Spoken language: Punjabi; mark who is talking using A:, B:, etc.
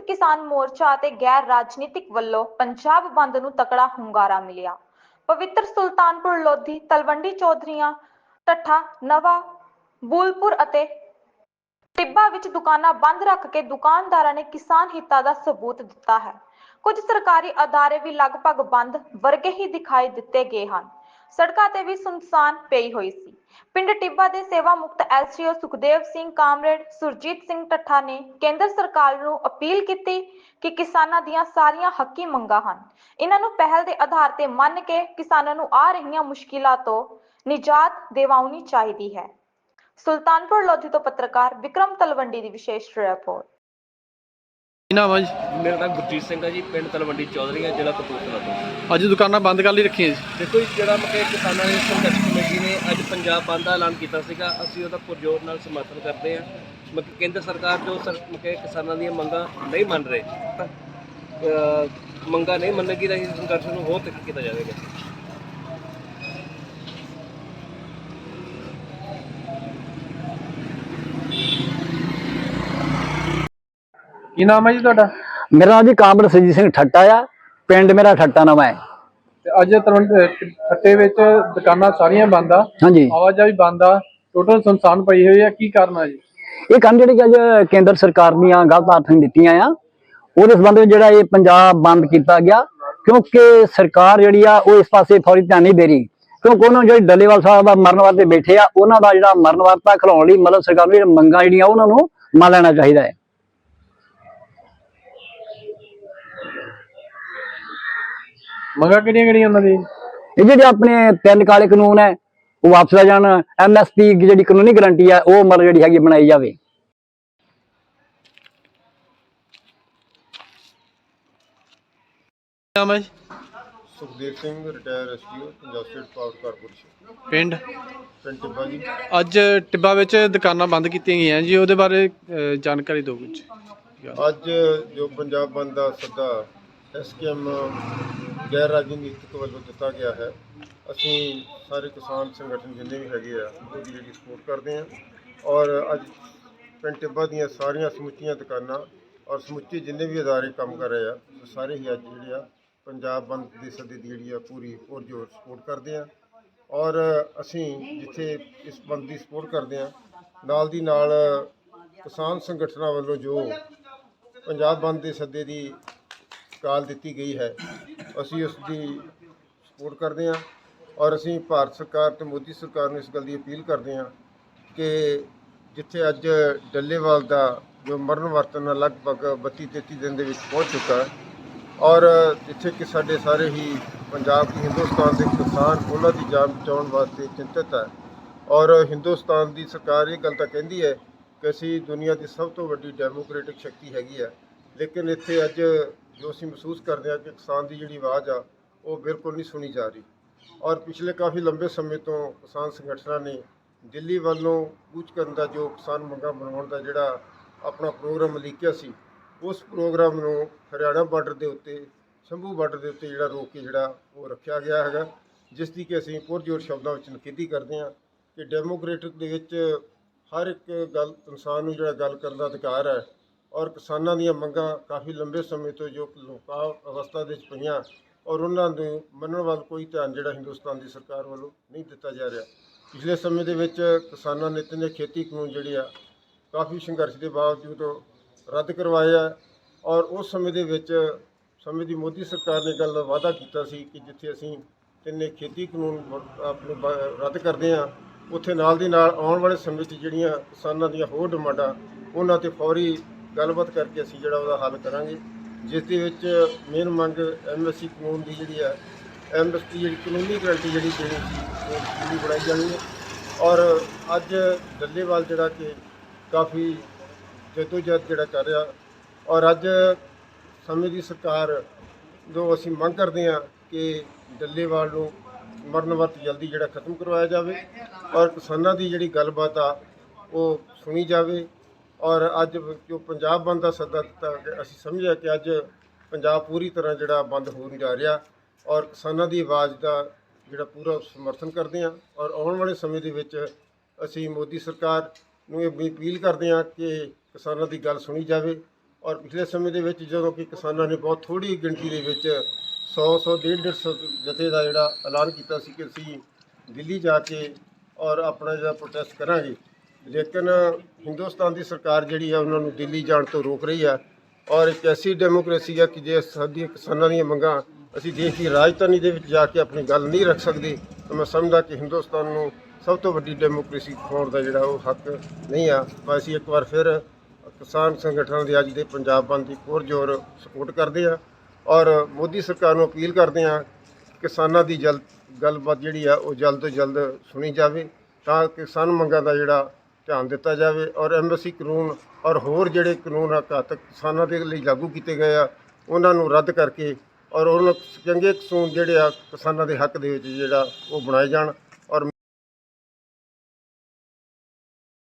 A: ਕਿਸਾਨ ਮੋਰਚਾ ਅਤੇ ਗੈਰ ਰਾਜਨੀਤਿਕ ਵੱਲੋਂ ਪੰਜਾਬ ਬੰਦ ਨੂੰ ਤਕੜਾ ਹੁੰਗਾਰਾ ਮਿਲਿਆ। ਪਵਿੱਤਰ ਸੁਲਤਾਨਪੁਰ ਲੋਧੀ, ਤਲਵੰਡੀ ਚੌਧਰੀਆਂ ਟੱਠਾ ਨਵਾਂ, ਬੂਲਪੁਰ ਅਤੇ ਟਿੱਬਾ ਵਿੱਚ ਦੁਕਾਨਾਂ ਬੰਦ ਰੱਖ ਕੇ ਦੁਕਾਨਦਾਰਾਂ ਨੇ ਕਿਸਾਨ ਹਿੱਤਾਂ ਦਾ ਸਬੂਤ ਦਿੱਤਾ ਹੈ। ਕੁਝ ਸਰਕਾਰੀ ਅਦਾਰੇ ਵੀ ਲਗਭਗ ਬੰਦ ਵਰਗੇ ਹੀ ਦਿਖਾਈ ਦਿੱਤੇ ਗਏ ਹਨ। ਸੜਕਾਂ ਤੇ ਵੀ ਸੁਨਸਾਨ ਪਈ ਹੋਈ ਸੀ। ਪਿੰਡ ਟਿੱਬਾ ਦੇ ਸੇਵਾ ਮੁਕਤ ਐਸਟੀਓ ਸੁਖਦੇਵ ਸਿੰਘ ਕਾਮਰੇਡ, ਸੁਰਜੀਤ ਸਿੰਘ ਟੱਠਾ ਨੇ ਕੇਂਦਰ ਸਰਕਾਰ ਨੂੰ ਅਪੀਲ ਕੀਤੀ ਕਿ ਕਿਸਾਨਾਂ ਦੀਆਂ ਸਾਰੀਆਂ ਹੱਕੀ ਮੰਗਾਂ ਹਨ। ਇਹਨਾਂ ਨੂੰ ਪਹਿਲ ਦੇ ਆਧਾਰ ਤੇ ਮੰਨ ਕੇ ਕਿਸਾਨਾਂ ਨੂੰ ਆ ਰਹੀਆਂ ਮੁਸ਼ਕਿਲਾਂ ਤੋਂ ਨਿਜਾਤ ਦਿਵਾਉਣੀ ਚਾਹੀਦੀ ਹੈ। ਸੁਲਤਾਨਪੁਰ ਲੋਧੀ ਤੋਂ ਪੱਤਰਕਾਰ ਵਿਕਰਮ ਤਲਵੰਡੀ ਦੀ ਵਿਸ਼ੇਸ਼ ਰਿਪੋਰਟ।
B: ਨਾਮ ਆ ਜੀ?
C: ਮੇਰਾ ਨਾਮ ਗੁਰਜੀਤ ਸਿੰਘ ਹੈ ਜੀ ਪਿੰਡ ਤਲਵੰਡੀ ਚੌਧਰੀਆਂ ਜ਼ਿਲ੍ਹਾ ਕਪੂਰਥਲਾ ਤੋਂ।
B: ਅੱਜ ਦੁਕਾਨਾਂ ਬੰਦ ਕਰ ਲਈ ਰੱਖੀਆਂ ਜੀ?
C: ਦੇਖੋ ਜੀ ਜਿਹੜਾ ਮਕੇ ਕਿਸਾਨਾਂ ਦੀ ਸੰਘਰਸ਼ ਕਮੇਟੀ ਨੇ ਅੱਜ ਪੰਜਾਬ ਬੰਦ ਦਾ ਐਲਾਨ ਕੀਤਾ ਸੀਗਾ। ਅਸੀਂ ਉਹਦਾ ਪੁਰਜੋਰ ਨਾਲ ਸਮਰਥਨ ਕਰਦੇ ਹਾਂ। ਮਤਲਬ ਕੇਂਦਰ ਸਰਕਾਰ ਜੋ ਸਰ ਮਕੇ ਕਿਸਾਨਾਂ ਦੀਆਂ ਮੰਗਾਂ ਨਹੀਂ ਮੰਨ ਰਹੇ ਮੰਗਾਂ ਨਹੀਂ ਮੰਨੇਗੀ ਤਾਂ ਇਸ ਸੰਘਰਸ਼ ਨੂੰ ਹੋਰ ਤੱਕ ਕੀਤਾ ਜਾਵੇਗਾ।
B: ਕੀ ਨਾਮ ਹੈ ਜੀ ਤੁਹਾਡਾ?
D: ਮੇਰਾ ਨਾਮ ਜੀ ਕਾਮਰ ਸਜੀਤ ਸਿੰਘ ਠੱਟਾ ਆ। ਪਿੰਡ ਮੇਰਾ ਠੱਟਾ ਨਵਾਂ ਹੈ।
B: ਤੇ ਅੱਜ ਤਰਵੰਡ ਠੱਟੇ ਵਿੱਚ ਦੁਕਾਨਾਂ ਸਾਰੀਆਂ ਬੰਦ ਆ।
D: ਹਾਂਜੀ।
B: ਆਵਾਜਾਈ ਬੰਦ ਆ। ਟੋਟਲ ਸੁਨਸਾਨ ਪਈ ਹੋਈ ਆ। ਕੀ ਕਾਰਨ ਆ ਜੀ?
D: ਇਹ ਕੰਮ ਜਿਹੜੀ ਅੱਜ ਕੇਂਦਰ ਸਰਕਾਰ ਦੀਆਂ ਗਲਤ ਆਰਥਿਕ ਦਿੱਤੀਆਂ ਆ। ਉਹਦੇ ਸੰਬੰਧ ਵਿੱਚ ਜਿਹੜਾ ਇਹ ਪੰਜਾਬ ਬੰਦ ਕੀਤਾ ਗਿਆ। ਕਿਉਂਕਿ ਸਰਕਾਰ ਜਿਹੜੀ ਆ ਉਹ ਇਸ ਪਾਸੇ ਫੌਰੀ ਧਿਆਨ ਨਹੀਂ ਦੇ ਰਹੀ। ਕਿਉਂਕਿ ਉਹਨਾਂ ਜਿਹੜੇ ਡੱਲੇਵਾਲ ਸਾਹਿਬ ਆ ਮਰਨ ਵਾਸਤੇ ਬੈਠੇ ਆ ਉਹਨਾਂ ਦਾ ਜਿਹੜਾ ਮਰਨ ਵਾਸਤਾ ਖਿਲਾਉਣ ਲਈ ਮਤਲਬ ਸਰਕਾਰ ਨੂੰ ਜਿਹੜੀਆਂ ਮੰਗਾਂ ਜਿਹੜੀਆਂ ਉਹਨਾਂ ਨੂੰ ਮੰਨ ਲੈਣਾ ਚਾਹੀਦਾ ਹੈ।
B: ਮੰਗਾਂ ਕਿਹੜੀਆਂ ਕਿਹੜੀਆਂ ਉਹਨਾਂ ਦੀ?
D: ਇਹ ਜਿਹੜੇ ਆਪਣੇ ਤਿੰਨ ਕਾਲੇ ਕਾਨੂੰਨ ਹੈ ਉਹ ਵਾਪਸ ਲੈ ਜਾਣ ਐਮਐਸਪੀ ਜਿਹੜੀ ਕਾਨੂੰਨੀ ਗਾਰੰਟੀ ਆ ਉਹ ਮਤਲਬ ਜਿਹੜੀ ਹੈਗੀ ਬਣਾਈ ਜਾਵੇ।
B: ਨਾਮ ਹੈ ਜੀ?
E: Sukhdev Singh retire STO Punjab state power corporation
B: ਪਿੰਡ?
E: ਪਿੰਡ ਟਿੱਬਾ ਜੀ।
B: ਅੱਜ ਟਿੱਬਾ ਵਿੱਚ ਦੁਕਾਨਾਂ ਬੰਦ ਕੀਤੀਆਂ ਗਈਆਂ ਜੀ ਉਹਦੇ ਬਾਰੇ ਅਹ, ਜਾਣਕਾਰੀ ਦਿਓ ਕੁਝ
E: ਅੱਜ ਜੋ ਪੰਜਾਬ ਬੰਦ ਦਾ ਸੱਦਾ ਐਸਕੇਐਮ ਗੈਰ ਰਾਜਨੀਤਿਕ ਵੱਲੋਂ ਦਿੱਤਾ ਗਿਆ ਹੈ। ਅਸੀਂ ਸਾਰੇ ਕਿਸਾਨ ਸੰਗਠਨ ਜਿੰਨੇ ਵੀ ਹੈਗੇ ਆ ਉਹਦੀ ਜਿਹੜੀ ਸਪੋਰਟ ਕਰਦੇ ਆ ਔਰ ਅੱਜ ਪਿੰਡ ਟਿੱਬਾ ਦੀਆਂ ਸਾਰੀਆਂ ਸਮੁੱਚੀਆਂ ਦੁਕਾਨਾਂ ਔਰ ਸਮੁੱਚੇ ਜਿੰਨੇ ਵੀ ਅਦਾਰੇ ਕੰਮ ਕਰ ਰਹੇ ਆ, ਉਹ ਸਾਰੇ ਹੀ ਅੱਜ ਜਿਹੜੇ ਆ, ਪੰਜਾਬ ਬੰਦ ਦੇ ਸੱਦੇ ਦੀ ਜਿਹੜੀ ਆ, ਪੂਰੀ ਪੁਰਜੋਰ ਸਪੋਰਟ ਕਰਦੇ ਆ। ਔਰ ਅਸੀਂ ਜਿੱਥੇ ਇਸ ਬੰਦ ਦੀ ਸਪੋਰਟ ਕਰਦੇ ਆ, ਨਾਲ ਦੀ ਨਾਲ ਕਿਸਾਨ ਸੰਗਠਨਾਂ ਵੱਲੋਂ ਜੋ ਪੰਜਾਬ ਬੰਦ ਦੇ ਸੱਦੇ ਦੀ ਕਾਲ ਦਿੱਤੀ ਗਈ ਹੈ। ਅਸੀਂ ਉਸ ਦੀ ਸਪੋਰਟ ਕਰਦੇ ਹਾਂ ਔਰ ਅਸੀਂ ਭਾਰਤ ਸਰਕਾਰ ਤੇ ਮੋਦੀ ਸਰਕਾਰ ਨੂੰ ਇਸ ਗੱਲ ਦੀ ਅਪੀਲ ਕਰਦੇ ਹਾਂ ਕਿ ਜਿੱਥੇ ਅੱਜ ਡੱਲੇਵਾਲ ਦਾ ਜੋ ਮਰਨ ਵਰਤਨ ਲਗਭਗ 32 33 ਦਿਨ ਦੇ ਵਿੱਚ ਪਹੁੰਚ ਚੁੱਕਾ ਔਰ ਜਿੱਥੇ ਕਿ ਸਾਡੇ ਸਾਰੇ ਹੀ ਪੰਜਾਬ ਦੀ ਹਿੰਦੁਸਤਾਨ ਦੇ ਕਿਸਾਨ ਉਹਨਾਂ ਦੀ ਜਾਨ ਬਚਾਉਣ ਵਾਸਤੇ ਚਿੰਤਤ ਹੈ ਔਰ ਹਿੰਦੁਸਤਾਨ ਦੀ ਸਰਕਾਰ ਇਹ ਗੱਲ ਤਾਂ ਕਹਿੰਦੀ ਹੈ ਕਿ ਅਸੀਂ ਦੁਨੀਆ ਦੀ ਸਭ ਤੋਂ ਵੱਡੀ ਡੈਮੋਕ੍ਰੈਟਿਕ ਸ਼ਕਤੀ ਹੈਗੀ ਹੈ। ਲੇਕਿਨ ਇੱਥੇ ਅੱਜ ਜੋ ਅਸੀਂ ਮਹਿਸੂਸ ਕਰਦੇ ਹਾਂ ਕਿ ਕਿਸਾਨ ਦੀ ਜਿਹੜੀ ਆਵਾਜ਼ ਆ, ਉਹ ਬਿਲਕੁਲ ਨਹੀਂ ਸੁਣੀ ਜਾ ਰਹੀ। ਔਰ ਪਿਛਲੇ ਕਾਫੀ ਲੰਬੇ ਸਮੇਂ ਤੋਂ ਕਿਸਾਨ ਸੰਗਠਨਾਂ ਨੇ ਦਿੱਲੀ ਵੱਲੋਂ ਕੂਚ ਕਰਨ ਦਾ ਜੋ ਕਿਸਾਨ ਮੰਗਾਂ ਬਣਾਉਣ ਦਾ ਜਿਹੜਾ ਆਪਣਾ ਪ੍ਰੋਗਰਾਮ ਲਿਖਿਆ ਸੀ, ਉਸ ਪ੍ਰੋਗਰਾਮ ਨੂੰ ਹਰਿਆਣਾ ਬਾਰਡਰ ਦੇ ਉੱਤੇ, ਸ਼ੰਭੂ ਬਾਰਡਰ ਦੇ ਉੱਤੇ ਜਿਹੜਾ ਰੋਕ ਕੇ ਜਿਹੜਾ ਉਹ ਰੱਖਿਆ ਗਿਆ ਹੈਗਾ, ਜਿਸ ਦੀ ਕਿ ਅਸੀਂ ਪੁਰਜੋਰ ਸ਼ਬਦਾਂ ਵਿੱਚ ਨਿਖੇਧੀ ਕਰਦੇ ਹਾਂ ਕਿ ਡੈਮੋਕ੍ਰੇਟਿਕ ਦੇ ਵਿੱਚ ਹਰ ਇੱਕ ਗੱਲ, ਇਨਸਾਨ ਨੂੰ ਜਿਹੜਾ ਗੱਲ ਕਰਨ ਦਾ ਅਧਿਕਾਰ ਹੈ ਔਰ ਕਿਸਾਨਾਂ ਦੀਆਂ ਮੰਗਾਂ ਕਾਫੀ ਲੰਬੇ ਸਮੇਂ ਤੋਂ ਜੋ ਲੋਕਾਂ ਅਵਸਥਾ ਦੇ ਵਿੱਚ ਪਈਆਂ ਔਰ ਉਹਨਾਂ ਨੂੰ ਮੰਨਣ ਵੱਲ ਕੋਈ ਧਿਆਨ ਜਿਹੜਾ ਹਿੰਦੁਸਤਾਨ ਦੀ ਸਰਕਾਰ ਵੱਲੋਂ ਨਹੀਂ ਦਿੱਤਾ ਜਾ ਰਿਹਾ। ਪਿਛਲੇ ਸਮੇਂ ਦੇ ਵਿੱਚ ਕਿਸਾਨਾਂ ਨੇ ਤਿੰਨੇ ਖੇਤੀ ਕਾਨੂੰਨ ਜਿਹੜੇ ਆ, ਕਾਫੀ ਸੰਘਰਸ਼ ਦੇ ਬਾਵਜੂਦ ਰੱਦ ਕਰਵਾਏ ਆ ਔਰ ਉਸ ਸਮੇਂ ਦੇ ਵਿੱਚ ਸਮੇਂ ਦੀ ਮੋਦੀ ਸਰਕਾਰ ਨੇ ਗੱਲ ਦਾ ਵਾਅਦਾ ਕੀਤਾ ਸੀ ਕਿ ਜਿੱਥੇ ਅਸੀਂ ਤਿੰਨੇ ਖੇਤੀ ਕਾਨੂੰਨ ਆਪਣੇ ਰੱਦ ਕਰਦੇ ਆ ਉੱਥੇ ਨਾਲ ਦੀ ਨਾਲ ਆਉਣ ਵਾਲੇ ਸਮੇਂ 'ਚ ਜਿਹੜੀਆਂ ਕਿਸਾਨਾਂ ਦੀਆਂ ਹੋਰ ਡਿਮਾਂਡਾਂ, ਉਹਨਾਂ ਤੇ ਫੌਰੀ ਗੱਲਬਾਤ ਕਰਕੇ ਅਸੀਂ ਜਿਹੜਾ ਉਹਦਾ ਹੱਲ ਕਰਾਂਗੇ, ਜਿਸ ਦੇ ਵਿੱਚ ਮੇਨ ਮੰਗ ਐਮਐਸਸੀ ਕਾਨੂੰਨ ਦੀ ਜਿਹੜੀ ਆ ਐਮਐਸਪੀ ਜਿਹੜੀ ਕਾਨੂੰਨੀ ਗਰੰਟੀ ਜਿਹੜੀ ਦੇਣੀ ਸੀ, ਉਹ ਪੂਰੀ ਬਣਾਈ ਜਾਣੀ ਹੈ। ਔਰ ਅੱਜ ਡੱਲੇਵਾਲ ਜਿਹੜਾ ਕਿ ਕਾਫੀ ਜਦੋਜਹਿਦ ਜਿਹੜਾ ਕਰ ਰਿਹਾ, ਔਰ ਅੱਜ ਸਮੇਂ ਦੀ ਸਰਕਾਰ ਜੋ ਅਸੀਂ ਮੰਗ ਕਰਦੇ ਹਾਂ ਕਿ ਡੱਲੇਵਾਲ ਨੂੰ ਮਰਨ ਵਰਤ ਜਲਦੀ ਜਿਹੜਾ ਖਤਮ ਕਰਵਾਇਆ ਜਾਵੇ, ਔਰ ਕਿਸਾਨਾਂ ਦੀ ਜਿਹੜੀ ਗੱਲਬਾਤ ਆ, ਉਹ ਸੁਣੀ ਜਾਵੇ। ਔਰ ਅੱਜ ਜੋ ਪੰਜਾਬ ਬੰਦ ਦਾ ਸੱਦਾ ਦਿੱਤਾ ਗਿਆ, ਅਸੀਂ ਸਮਝਿਆ ਕਿ ਅੱਜ ਪੰਜਾਬ ਪੂਰੀ ਤਰ੍ਹਾਂ ਜਿਹੜਾ ਬੰਦ ਹੋਣ ਜਾ ਰਿਹਾ ਔਰ ਕਿਸਾਨਾਂ ਦੀ ਆਵਾਜ਼ ਦਾ ਜਿਹੜਾ ਪੂਰਾ ਸਮਰਥਨ ਕਰਦੇ ਹਾਂ ਔਰ ਆਉਣ ਵਾਲੇ ਸਮੇਂ ਦੇ ਵਿੱਚ ਅਸੀਂ ਮੋਦੀ ਸਰਕਾਰ ਨੂੰ ਇਹ ਵੀ ਅਪੀਲ ਕਰਦੇ ਹਾਂ ਕਿ ਕਿਸਾਨਾਂ ਦੀ ਗੱਲ ਸੁਣੀ ਜਾਵੇ ਔਰ ਪਿਛਲੇ ਸਮੇਂ ਦੇ ਵਿੱਚ ਜਦੋਂ ਕਿ ਕਿਸਾਨਾਂ ਨੇ ਬਹੁਤ ਥੋੜੀ ਗਿਣਤੀ ਦੇ ਵਿੱਚ 100 100 150 150 ਜਥੇ ਦਾ ਜਿਹੜਾ ਐਲਾਨ ਕੀਤਾ ਸੀ ਕਿ ਅਸੀਂ ਦਿੱਲੀ ਜਾ ਕੇ ਔਰ ਆਪਣਾ ਜਿਹੜਾ ਪ੍ਰੋਟੈਸਟ ਕਰਾਂਗੇ। ਲੇਕਿਨ ਹਿੰਦੁਸਤਾਨ ਦੀ ਸਰਕਾਰ ਜਿਹੜੀ ਆ, ਉਹਨਾਂ ਨੂੰ ਦਿੱਲੀ ਜਾਣ ਤੋਂ ਰੋਕ ਰਹੀ ਹੈ ਔਰ ਇੱਕ ਐਸੀ ਡੈਮੋਕ੍ਰੇਸੀ ਆ ਕਿ ਜੇ ਸਾਡੀਆਂ ਕਿਸਾਨਾਂ ਦੀਆਂ ਮੰਗਾਂ ਅਸੀਂ ਦੇਸ਼ ਦੀ ਰਾਜਧਾਨੀ ਦੇ ਵਿੱਚ ਜਾ ਕੇ ਆਪਣੀ ਗੱਲ ਨਹੀਂ ਰੱਖ ਸਕਦੇ, ਤਾਂ ਮੈਂ ਸਮਝਦਾ ਕਿ ਹਿੰਦੁਸਤਾਨ ਨੂੰ ਸਭ ਤੋਂ ਵੱਡੀ ਡੈਮੋਕ੍ਰੇਸੀ ਖੋਣ ਦਾ ਜਿਹੜਾ ਉਹ ਹੱਕ ਨਹੀਂ ਆ। ਪਰ ਅਸੀਂ ਇੱਕ ਵਾਰ ਫਿਰ ਕਿਸਾਨ ਸੰਗਠਨਾਂ ਦੇ ਅੱਜ ਦੇ ਪੰਜਾਬ ਬੰਦ ਦੀ ਪੁਰਜੋਰ ਸਪੋਰਟ ਕਰਦੇ ਆ ਔਰ ਮੋਦੀ ਸਰਕਾਰ ਨੂੰ ਅਪੀਲ ਕਰਦੇ ਆ ਕਿਸਾਨਾਂ ਦੀ ਜਲ, ਗੱਲਬਾਤ ਜਿਹੜੀ ਆ, ਉਹ ਜਲਦ ਤੋਂ ਜਲਦ ਸੁਣੀ ਜਾਵੇ ਤਾਂ ਕਿਸਾਨ ਮੰਗਾਂ ਦਾ ਜਿਹੜਾ ਧਿਆਨ ਦਿੱਤਾ ਜਾਵੇ ਔਰ ਐਮਬੈਸੀ ਕਾਨੂੰਨ ਔਰ ਹੋਰ ਜਿਹੜੇ ਕਾਨੂੰਨ ਆ ਘਾਤਕ ਕਿਸਾਨਾਂ ਦੇ ਲਈ ਲਾਗੂ ਕੀਤੇ ਗਏ ਆ, ਉਹਨਾਂ ਨੂੰ ਰੱਦ ਕਰਕੇ ਔਰ ਉਹਨਾਂ ਚੰਗੇ ਕਾਨੂੰਨ ਜਿਹੜੇ ਆ ਕਿਸਾਨਾਂ ਦੇ ਹੱਕ ਦੇ ਵਿੱਚ ਜਿਹੜਾ ਉਹ ਬਣਾਏ ਜਾਣ।